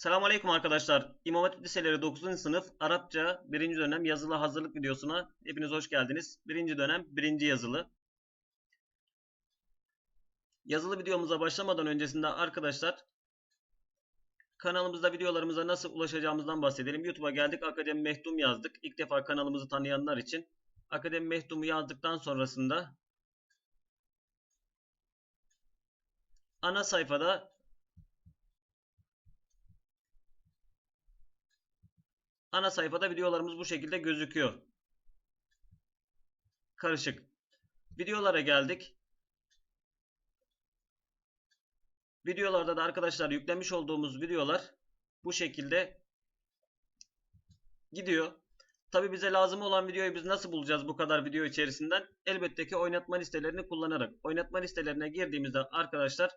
Selamun Aleyküm arkadaşlar. İmam Hatip Liseleri 9. sınıf Arapça 1. dönem yazılı hazırlık videosuna hepiniz hoş geldiniz. 1. dönem 1. yazılı. Yazılı videomuza başlamadan öncesinde arkadaşlar kanalımızda videolarımıza nasıl ulaşacağımızdan bahsedelim. YouTube'a geldik. Akademi Mehdum yazdık. İlk defa kanalımızı tanıyanlar için Akademi Mehdum'u yazdıktan sonrasında ana sayfada Ana sayfada videolarımız bu şekilde gözüküyor. Karışık. Videolara geldik. Videolarda da arkadaşlar yüklemiş olduğumuz videolar bu şekilde gidiyor. Tabi bize lazım olan videoyu biz nasıl bulacağız bu kadar video içerisinden? Elbette ki oynatma listelerini kullanarak. Oynatma listelerine girdiğimizde arkadaşlar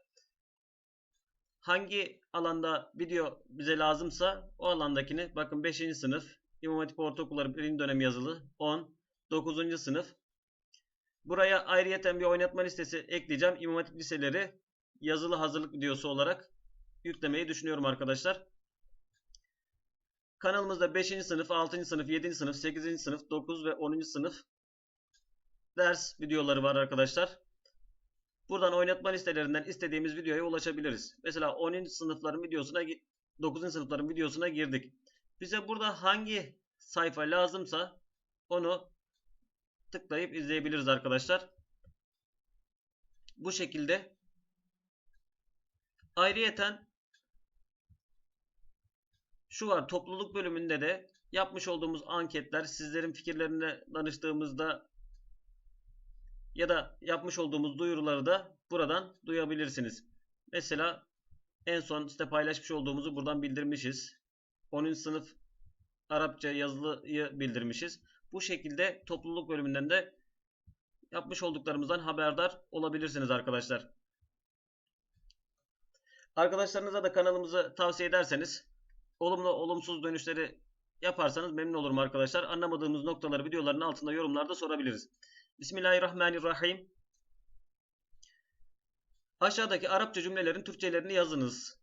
hangi alanda video bize lazımsa o alandakini bakın 5. sınıf İmam Hatip Ortaokulları 1. dönem yazılı 10 9. sınıf buraya ayrıyeten bir oynatma listesi ekleyeceğim. İmam Hatip liseleri yazılı hazırlık videosu olarak yüklemeyi düşünüyorum arkadaşlar. Kanalımızda 5. sınıf, 6. sınıf, 7. sınıf, 8. sınıf, 9 ve 10. sınıf ders videoları var arkadaşlar. Buradan oynatma listelerinden istediğimiz videoya ulaşabiliriz. Mesela 10. sınıfların videosuna 9. sınıfların videosuna girdik. Bize burada hangi sayfa lazımsa onu tıklayıp izleyebiliriz arkadaşlar. Bu şekilde ayrıyeten şu var topluluk bölümünde de yapmış olduğumuz anketler sizlerin fikirlerine danıştığımızda ya da yapmış olduğumuz duyuruları da buradan duyabilirsiniz. Mesela en son işte paylaşmış olduğumuzu buradan bildirmişiz. 10. sınıf Arapça yazılıyı bildirmişiz. Bu şekilde topluluk bölümünden de yapmış olduklarımızdan haberdar olabilirsiniz arkadaşlar. Arkadaşlarınıza da kanalımızı tavsiye ederseniz olumlu olumsuz dönüşleri yaparsanız memnun olurum arkadaşlar. Anlamadığımız noktaları videoların altında yorumlarda sorabiliriz. Bismillahirrahmanirrahim. Aşağıdaki Arapça cümlelerin Türkçelerini yazınız.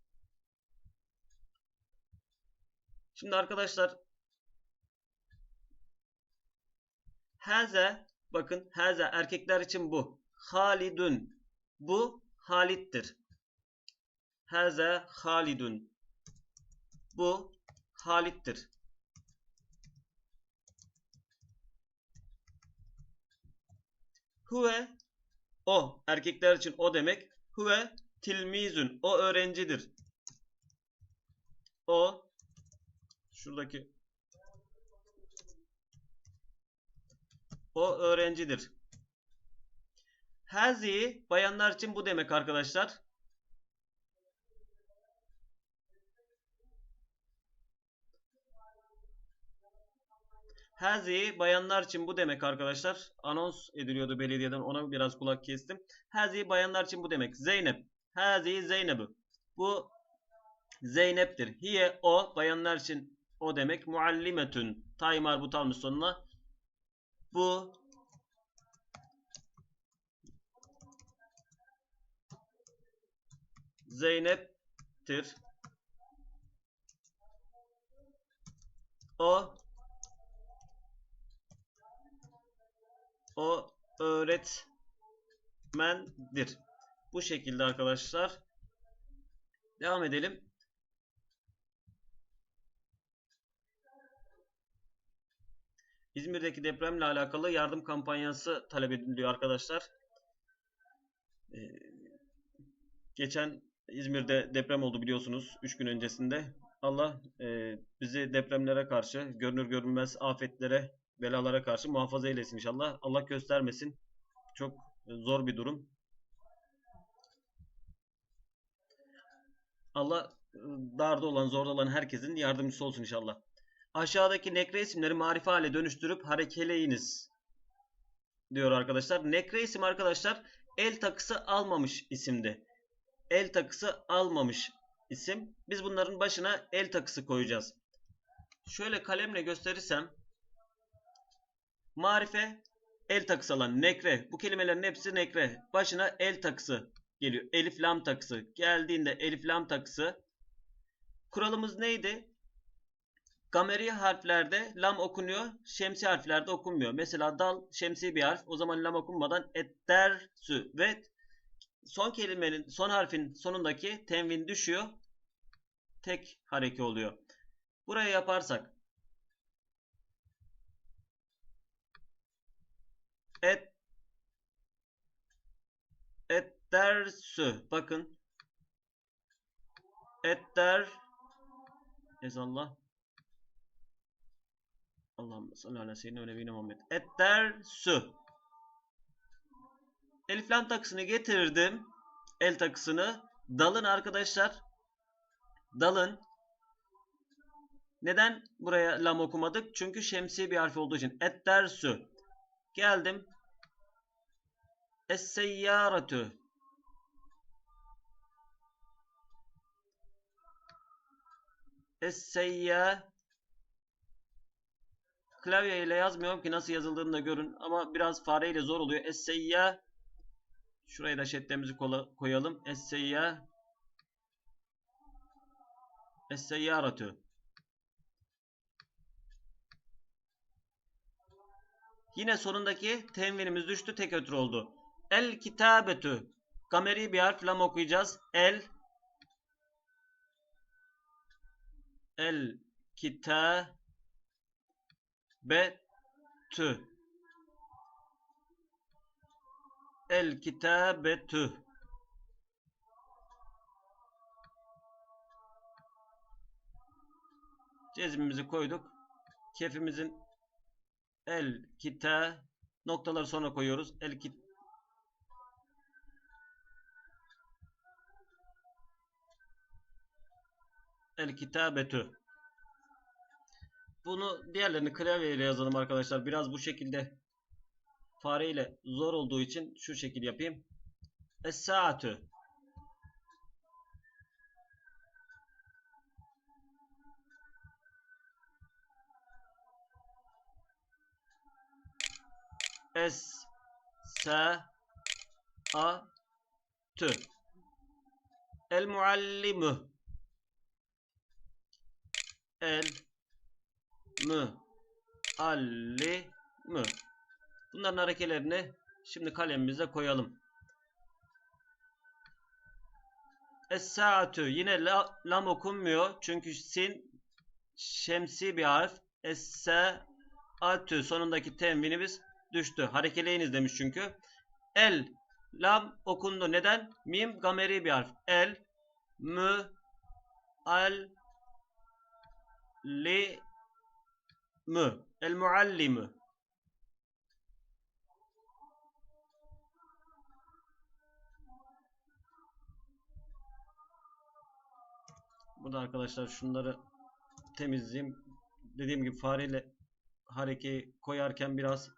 Şimdi arkadaşlar Haze bakın haze erkekler için bu. Halidun bu Halit'tir. Haze Halidun bu Halit'tir. Huve o erkekler için o demek. Huve tilmizün o öğrencidir. O şuradaki o öğrencidir. Hazi bayanlar için bu demek arkadaşlar. Hazi bayanlar için bu demek arkadaşlar. Anons ediliyordu belediyeden ona biraz kulak kestim. Hazi bayanlar için bu demek. Zeynep. Hazi Zeynep. Bu Zeynep'tir. Hiye o bayanlar için o demek. Muallimetün. Tay marbut almış sonuna. Bu Zeynep'tir. O o öğretmendir. Bu şekilde arkadaşlar. Devam edelim. İzmir'deki depremle alakalı yardım kampanyası talep ediliyor arkadaşlar. Ee, geçen İzmir'de deprem oldu biliyorsunuz 3 gün öncesinde. Allah e, bizi depremlere karşı, görünür görünmez afetlere belalara karşı muhafaza eylesin inşallah. Allah göstermesin. Çok zor bir durum. Allah ıı, darda olan, zorda olan herkesin yardımcısı olsun inşallah. Aşağıdaki nekre isimleri marife hale dönüştürüp harekeleyiniz. Diyor arkadaşlar. Nekre isim arkadaşlar el takısı almamış isimdi. El takısı almamış isim. Biz bunların başına el takısı koyacağız. Şöyle kalemle gösterirsem Marife el takısı alan nekre. Bu kelimelerin hepsi nekre. Başına el takısı geliyor. Elif lam takısı. Geldiğinde elif lam takısı kuralımız neydi? Gameri harflerde lam okunuyor, şemsi harflerde okunmuyor. Mesela dal şemsi bir harf. O zaman lam okunmadan ettersü ve son kelimenin son harfin sonundaki tenvin düşüyor. Tek hareke oluyor. Buraya yaparsak et ettersü bakın etter ezallah Allahümme salli ala seyyidina ve nebine Muhammed. Ettersü. Elif lam takısını getirdim. El takısını. Dalın arkadaşlar. Dalın. Neden buraya lam okumadık? Çünkü şemsi bir harf olduğu için. Ettersü. Geldim. Es-seyyaratü. Es-seyya Klavye ile yazmıyorum ki nasıl yazıldığını da görün. Ama biraz fareyle zor oluyor. Es-seyya Şuraya da şeddemizi koyalım. Es-seyya Es-seyyaratü Yine sonundaki tenvinimiz düştü. Tek ötür oldu. El kitabetü. Kameri bir harf lam okuyacağız. El El kitabetü. El kitabetü. Cezmimizi koyduk. Kefimizin el kita noktaları sonra koyuyoruz. El kit El kitabetü. Bunu diğerlerini klavyeyle yazalım arkadaşlar. Biraz bu şekilde fareyle zor olduğu için şu şekil yapayım. Es-saatü. Es sa a tü. El muallimu. El mü allimü. Bunların harekelerini şimdi kalemimize koyalım. Es-saatü yine la, lam okunmuyor. Çünkü sin şemsi bir harf. Es-saatü sonundaki tenvinimiz düştü. Harekeleyiniz demiş çünkü. El lam okundu. Neden? Mim gameri bir harf. El mü al li mü el muallimü Burada arkadaşlar şunları temizleyeyim. Dediğim gibi fareyle harekeyi koyarken biraz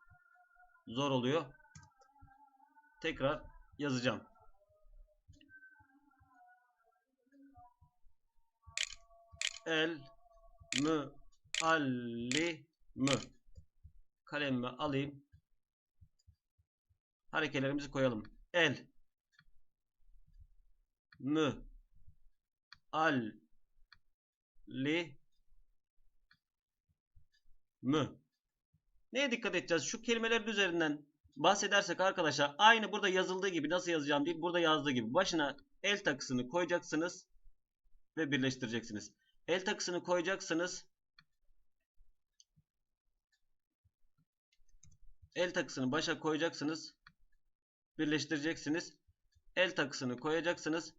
zor oluyor. Tekrar yazacağım. El mü alli mü kalemimi alayım. Harekelerimizi koyalım. El mü al li mü. Neye dikkat edeceğiz? Şu kelimelerin üzerinden bahsedersek arkadaşlar aynı burada yazıldığı gibi nasıl yazacağım değil burada yazdığı gibi başına el takısını koyacaksınız ve birleştireceksiniz. El takısını koyacaksınız. El takısını başa koyacaksınız. Birleştireceksiniz. El takısını koyacaksınız.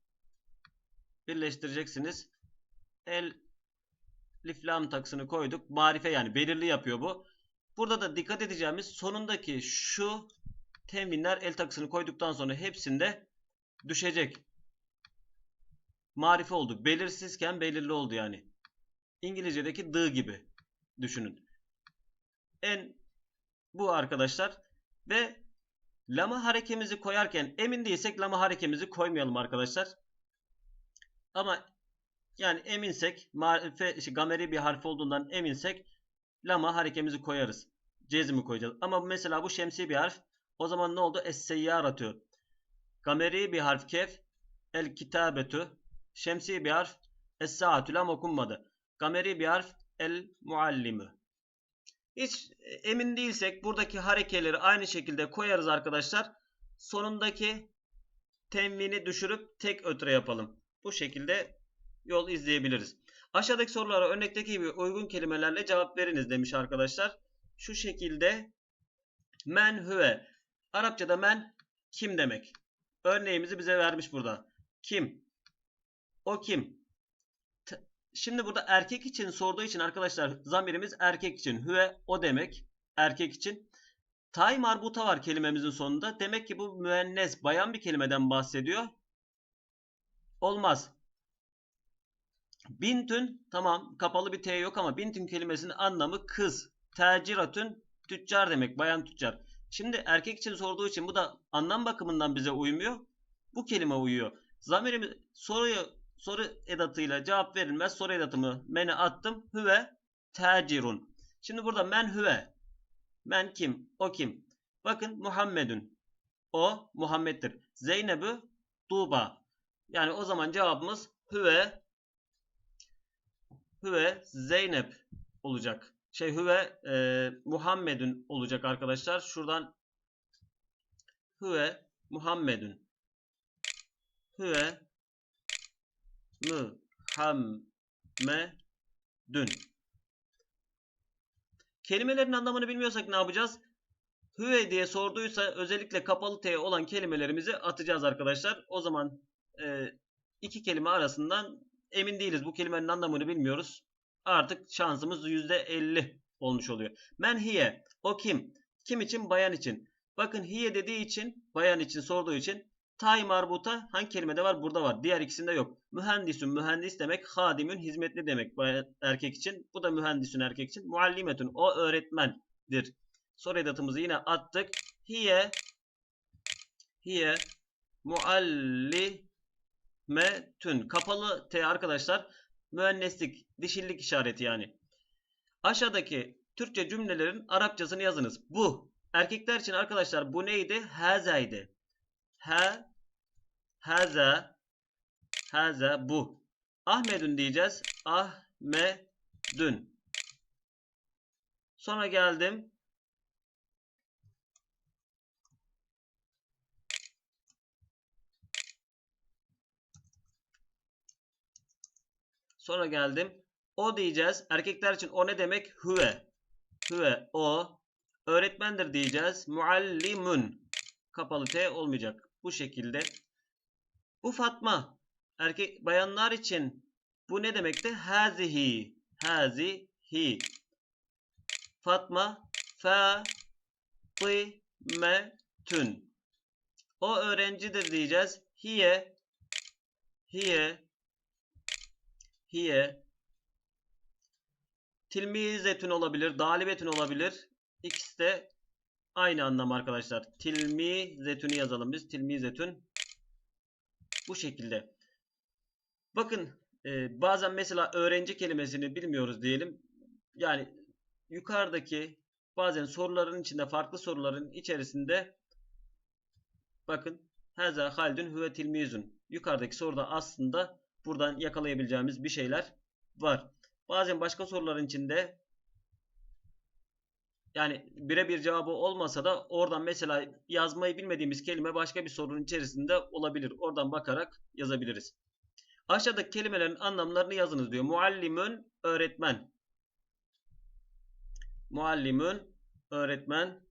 Birleştireceksiniz. El liflam takısını koyduk. Marife yani belirli yapıyor bu. Burada da dikkat edeceğimiz sonundaki şu teminler el takısını koyduktan sonra hepsinde düşecek. Marife oldu. Belirsizken belirli oldu yani. İngilizce'deki the gibi düşünün. En bu arkadaşlar ve lama harekemizi koyarken emin değilsek lama harekemizi koymayalım arkadaşlar. Ama yani eminsek marife, işte, gameri bir harf olduğundan eminsek lama harekemizi koyarız. Cezmi koyacağız. Ama mesela bu şemsi bir harf. O zaman ne oldu? Es-seyyaratü. Gameri bir harf kef. El kitabetü. Şemsi bir harf. Es-saatü lam okunmadı. Gameri bir harf el muallimü. Hiç emin değilsek buradaki harekeleri aynı şekilde koyarız arkadaşlar. Sonundaki tenvini düşürüp tek ötre yapalım. Bu şekilde yol izleyebiliriz. Aşağıdaki sorulara örnekteki gibi uygun kelimelerle cevap veriniz demiş arkadaşlar. Şu şekilde men hüve. Arapçada men kim demek? Örneğimizi bize vermiş burada. Kim? O kim? T- Şimdi burada erkek için sorduğu için arkadaşlar zamirimiz erkek için. Hüve o demek. Erkek için. Tay marbuta var kelimemizin sonunda. Demek ki bu müennes bayan bir kelimeden bahsediyor. Olmaz. Bintün tamam kapalı bir T yok ama bintün kelimesinin anlamı kız. Terciratün tüccar demek bayan tüccar. Şimdi erkek için sorduğu için bu da anlam bakımından bize uymuyor. Bu kelime uyuyor. Zamirimiz soruyu soru edatıyla cevap verilmez. Soru edatımı mene attım. Hüve tercirun. Şimdi burada men hüve. Men kim? O kim? Bakın Muhammedun. O Muhammed'dir. Zeynep'ü Tuğba. Yani o zaman cevabımız hüve Hüve Zeynep olacak. Şey Hüve e, Muhammedun olacak arkadaşlar. Şuradan Hüve Muhammedun. Hüve Muhammedun. Kelimelerin anlamını bilmiyorsak ne yapacağız? Hüve diye sorduysa özellikle kapalı T olan kelimelerimizi atacağız arkadaşlar. O zaman e, iki kelime arasından emin değiliz. Bu kelimenin anlamını bilmiyoruz. Artık şansımız %50 olmuş oluyor. Men hiye. O kim? Kim için? Bayan için. Bakın hiye dediği için, bayan için sorduğu için tay marbuta hangi kelimede var? Burada var. Diğer ikisinde yok. Mühendisün mühendis demek. Hadimün hizmetli demek erkek için. Bu da mühendisün erkek için. Muallimetün o öğretmendir. Soru edatımızı yine attık. Hiye hiye muallimetün. Kapalı T arkadaşlar. Müenneslik, dişillik işareti yani. Aşağıdaki Türkçe cümlelerin Arapçasını yazınız. Bu. Erkekler için arkadaşlar bu neydi? Hazaydı. Ha, haza, haza bu. Ahmedün diyeceğiz. Ahmedün. Sonra geldim. Sonra geldim. O diyeceğiz. Erkekler için o ne demek? Hüve. Hüve o. Öğretmendir diyeceğiz. Muallimun. Kapalı T olmayacak. Bu şekilde. Bu Fatma. Erkek bayanlar için bu ne demekti? Hazihi. Hazihi. Fatma Fatimetün. O öğrencidir diyeceğiz. Hiye hiye hiye tilmizetün olabilir, dalibetün olabilir. İkisi de aynı anlam arkadaşlar. Tilmizetünü yazalım biz. Tilmizetün. Bu şekilde. Bakın e, bazen mesela öğrenci kelimesini bilmiyoruz diyelim. Yani yukarıdaki bazen soruların içinde farklı soruların içerisinde bakın Haza Haldun huve tilmizun. Yukarıdaki soruda aslında buradan yakalayabileceğimiz bir şeyler var. Bazen başka soruların içinde yani birebir cevabı olmasa da oradan mesela yazmayı bilmediğimiz kelime başka bir sorunun içerisinde olabilir. Oradan bakarak yazabiliriz. Aşağıdaki kelimelerin anlamlarını yazınız diyor. Muallimün öğretmen. Muallimün öğretmen.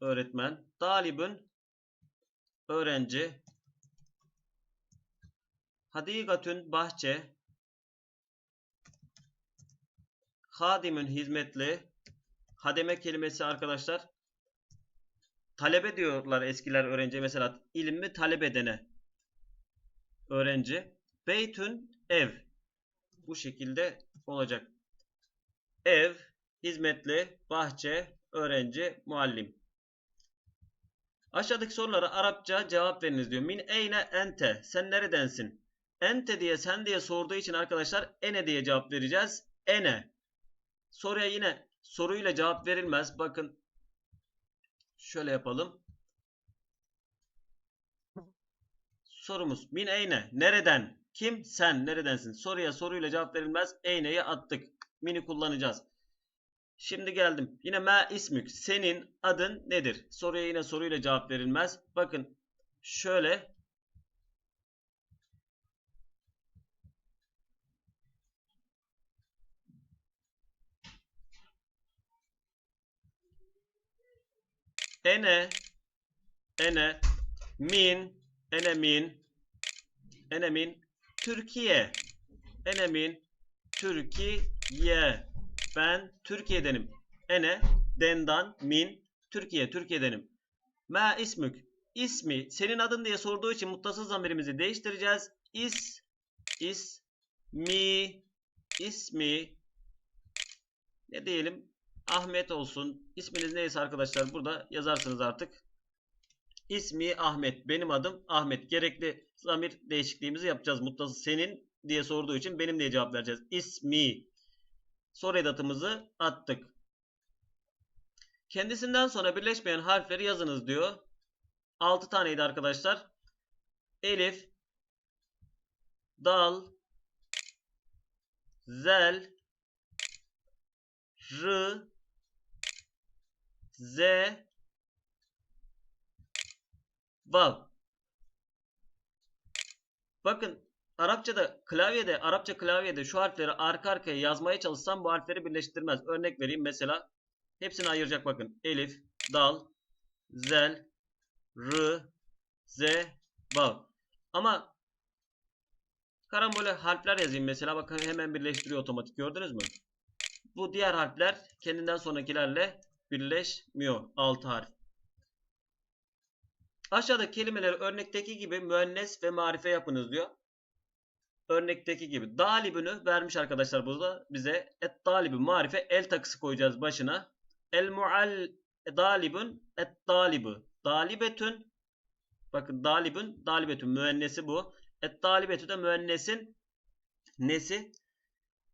Öğretmen. Talibün öğrenci. Hadikatün bahçe. Hadimün hizmetli. Hademe kelimesi arkadaşlar. Talebe diyorlar eskiler öğrenci. Mesela ilmi talep edene. Öğrenci. Beytün ev. Bu şekilde olacak. Ev, hizmetli, bahçe, öğrenci, muallim. Aşağıdaki sorulara Arapça cevap veriniz diyor. Min eyne ente. Sen neredensin? Ente diye sen diye sorduğu için arkadaşlar ene diye cevap vereceğiz. Ene. Soruya yine soruyla cevap verilmez. Bakın şöyle yapalım. Sorumuz min eyne nereden? Kim? Sen neredensin? Soruya soruyla cevap verilmez. Eyne'yi attık. Mini kullanacağız. Şimdi geldim. Yine ma ismük. Senin adın nedir? Soruya yine soruyla cevap verilmez. Bakın şöyle ene ene min ene min ene min Türkiye. Ene min Türkiye. Ben Türkiye'denim ene dendan min Türkiye Türkiye'denim ma ismük. İsmi senin adın diye sorduğu için muttasıl zamirimizi değiştireceğiz. İs is mi ismi ne diyelim Ahmet olsun. İsminiz neyse arkadaşlar burada yazarsınız artık. İsmi Ahmet. Benim adım Ahmet. Gerekli zamir değişikliğimizi yapacağız. Mutlası senin diye sorduğu için benim diye cevap vereceğiz. İsmi. Soru edatımızı attık. Kendisinden sonra birleşmeyen harfleri yazınız diyor. 6 taneydi arkadaşlar. Elif, dal, zel, r, Z Vav. Bakın Arapçada klavyede Arapça klavyede şu harfleri arka arkaya yazmaya çalışsam bu harfleri birleştirmez. Örnek vereyim mesela. Hepsini ayıracak bakın. Elif, dal, zel, r, z, vav. Ama karambole harfler yazayım mesela. Bakın hemen birleştiriyor otomatik. Gördünüz mü? Bu diğer harfler kendinden sonrakilerle birleşmiyor. 6 harf. Aşağıdaki kelimeleri örnekteki gibi müennes ve marife yapınız diyor. Örnekteki gibi. Dalibünü vermiş arkadaşlar burada bize. Et dalibi marife el takısı koyacağız başına. El mual dalibün et dalibu. Dalibetün bakın dalibün dalibetün müennesi bu. Et dalibetü de müennesin nesi?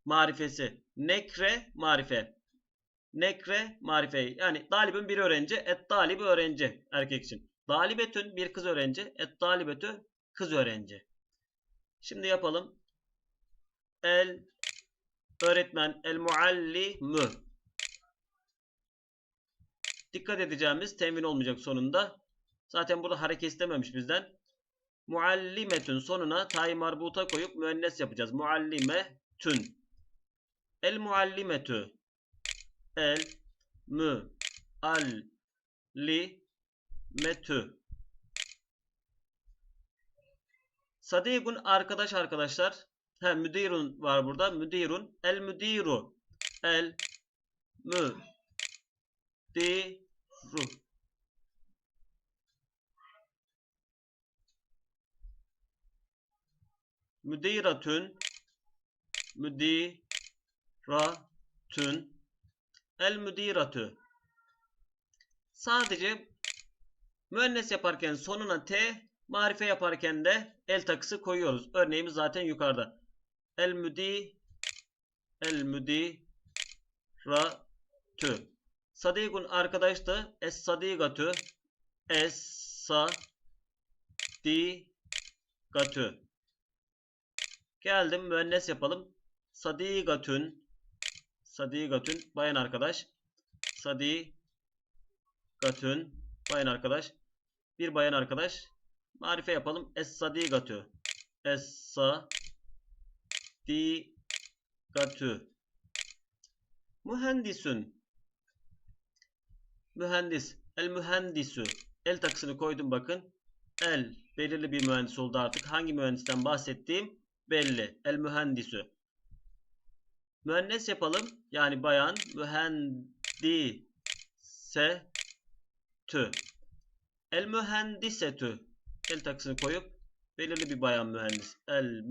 Marifesi. Nekre marife. Nekre marife. Yani dalibin bir öğrenci. Et dalibi öğrenci. Erkek için. Dalibetün bir kız öğrenci. Et dalibetü kız öğrenci. Şimdi yapalım. El öğretmen. El muallimü. Dikkat edeceğimiz temin olmayacak sonunda. Zaten burada hareket istememiş bizden. Muallimetün sonuna tayi marbuta koyup müennes yapacağız. Muallimetün. El muallimetü el mü al li metü Sadigun arkadaş arkadaşlar. He müdirun var burada. Müdirun. El müdiru. El mü di ru. Müdiratün müdiratün El müdiratü. Sadece müennes yaparken sonuna T, marife yaparken de el takısı koyuyoruz. Örneğimiz zaten yukarıda. El müdi El müdi ra tü. Sadigun arkadaştı. Es sadigatu. Es sa di gatü. Geldim müennes yapalım. Sadigatün Sadigatün bayan arkadaş. Sadigatün bayan arkadaş. Bir bayan arkadaş. Marife yapalım. Es sadigatü. Es sadigatü. Mühendisün. Mühendis. El mühendisü. El takısını koydum bakın. El belirli bir mühendis oldu artık. Hangi mühendisten bahsettiğim belli. El mühendisü. Müennes yapalım. Yani bayan mühendise tü. El mühendisetü. El takısını koyup belirli bir bayan mühendis. El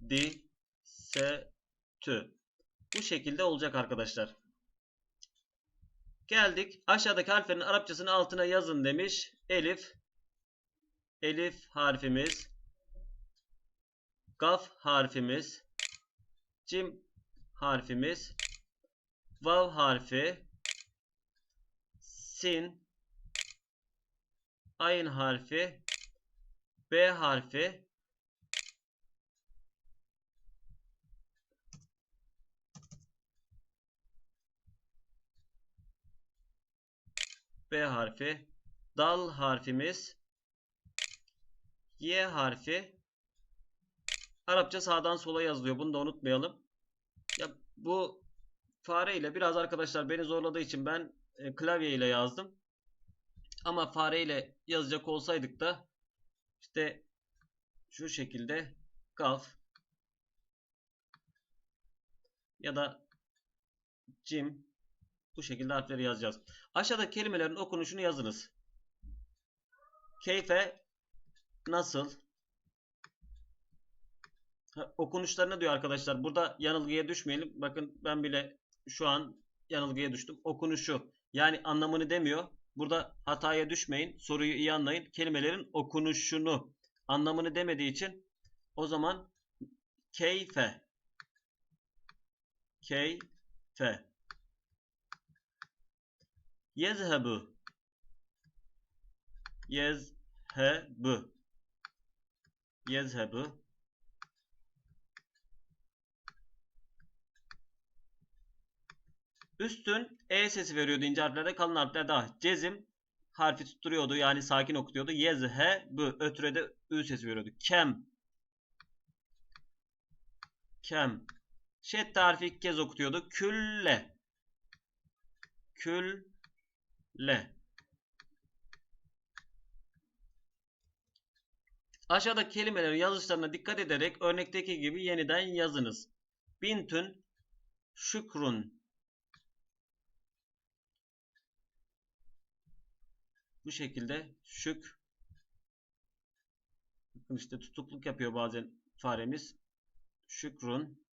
mühendisetü. Bu şekilde olacak arkadaşlar. Geldik. Aşağıdaki harflerin Arapçasını altına yazın demiş. Elif. Elif harfimiz. Gaf harfimiz, cim harfimiz, vav harfi, sin, Ayn harfi, B harfi, B harfi, dal harfimiz, Y harfi. Arapça sağdan sola yazılıyor. Bunu da unutmayalım. Ya bu fare ile biraz arkadaşlar beni zorladığı için ben e, klavye ile yazdım. Ama fare ile yazacak olsaydık da işte şu şekilde gaf ya da cim bu şekilde harfleri yazacağız. Aşağıda kelimelerin okunuşunu yazınız. Keyfe nasıl? Ha, okunuşlarına diyor arkadaşlar. Burada yanılgıya düşmeyelim. Bakın ben bile şu an yanılgıya düştüm. Okunuşu yani anlamını demiyor. Burada hataya düşmeyin. Soruyu iyi anlayın. Kelimelerin okunuşunu anlamını demediği için o zaman keyfe keyfe yezhebu yezhebu yezhebu Üstün E sesi veriyordu ince harflerde kalın harflerde A. Cezim harfi tutturuyordu yani sakin okutuyordu. Yezhe bu ötürede Ü sesi veriyordu. Kem kem şedde harfi ilk kez okutuyordu. Külle külle Aşağıdaki kelimelerin yazışlarına dikkat ederek örnekteki gibi yeniden yazınız. Bintün şükrun Bu şekilde şük bakın işte tutukluk yapıyor bazen faremiz. Şükrun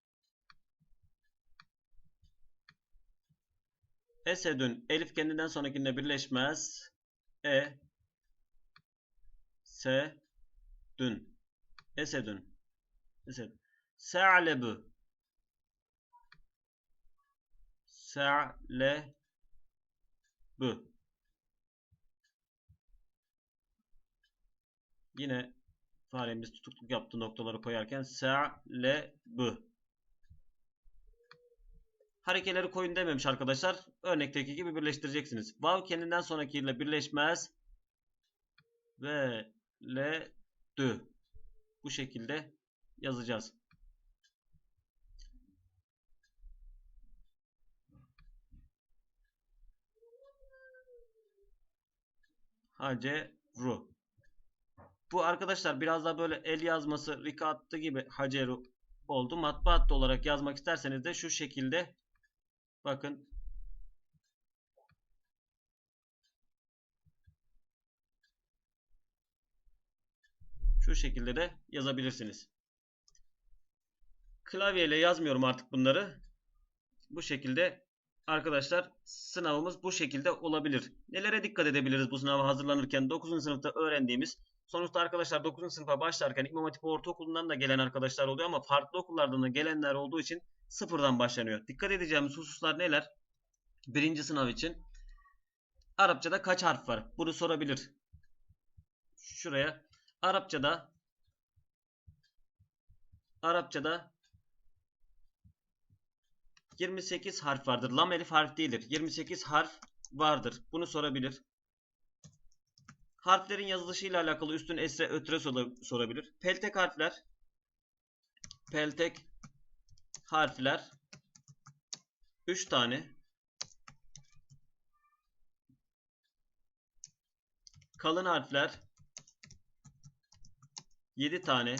Esedün elif kendinden sonrakinde birleşmez. E se dün Esedün Esed Sa'lebu. Sa'lebu Yine faremiz tutukluk yaptığı noktaları koyarken sa'lebu. Harekeleri koyun dememiş arkadaşlar. Örnekteki gibi birleştireceksiniz. Vav kendinden sonrakiyle birleşmez. Ve le dü. Bu şekilde yazacağız. Hace ru. Bu arkadaşlar biraz daha böyle el yazması rikattı gibi haceru oldu. Matbaat olarak yazmak isterseniz de şu şekilde bakın şu şekilde de yazabilirsiniz. Klavyeyle yazmıyorum artık bunları. Bu şekilde arkadaşlar sınavımız bu şekilde olabilir. Nelere dikkat edebiliriz bu sınava hazırlanırken? 9. sınıfta öğrendiğimiz Sonuçta arkadaşlar 9. sınıfa başlarken İmam Hatip Ortaokulu'ndan da gelen arkadaşlar oluyor ama farklı okullardan da gelenler olduğu için sıfırdan başlanıyor. Dikkat edeceğimiz hususlar neler? Birinci sınav için Arapçada kaç harf var? Bunu sorabilir. Şuraya Arapçada Arapçada 28 harf vardır. Lam elif harf değildir. 28 harf vardır. Bunu sorabilir. Harflerin yazılışıyla alakalı üstün esre ötre sorabilir. Peltek harfler. Peltek harfler. 3 tane. Kalın harfler. 7 tane.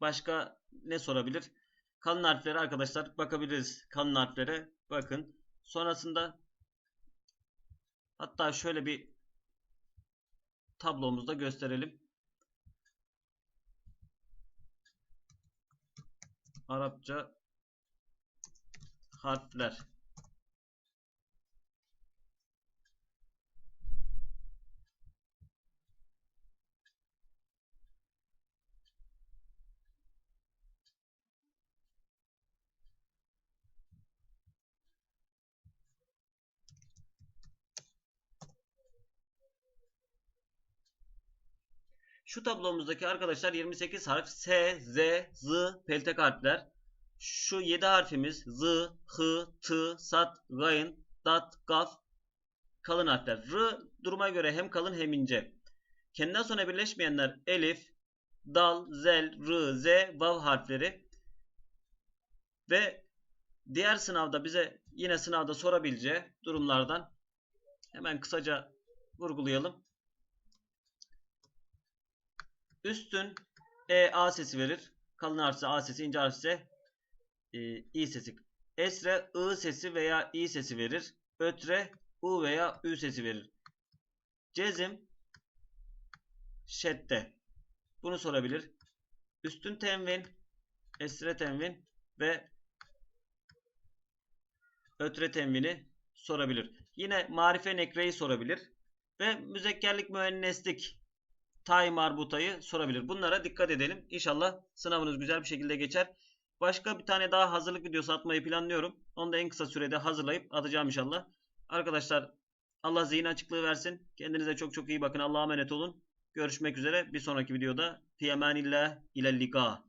Başka ne sorabilir? Kalın harflere arkadaşlar bakabiliriz. Kalın harflere bakın. Sonrasında hatta şöyle bir tablomuzda gösterelim. Arapça harfler. Şu tablomuzdaki arkadaşlar 28 harf S, Z, Z peltek harfler. Şu 7 harfimiz Z, H, T, Sat, Gayn, Dat, Gaf kalın harfler. R duruma göre hem kalın hem ince. Kendinden sonra birleşmeyenler Elif, Dal, Zel, R, Z, Vav harfleri. Ve diğer sınavda bize yine sınavda sorabileceği durumlardan hemen kısaca vurgulayalım. Üstün E, A sesi verir. Kalın harfse A sesi, ince harfse e, İ sesi. Esre I sesi veya İ sesi verir. Ötre U veya Ü sesi verir. Cezim şedde. Bunu sorabilir. Üstün tenvin, esre tenvin ve ötre tenvini sorabilir. Yine marife nekreyi sorabilir. Ve müzekkerlik müenneslik tay marbutayı sorabilir. Bunlara dikkat edelim. İnşallah sınavınız güzel bir şekilde geçer. Başka bir tane daha hazırlık videosu atmayı planlıyorum. Onu da en kısa sürede hazırlayıp atacağım inşallah. Arkadaşlar Allah zihin açıklığı versin. Kendinize çok çok iyi bakın. Allah'a emanet olun. Görüşmek üzere bir sonraki videoda. Fiyemanillah ile lika.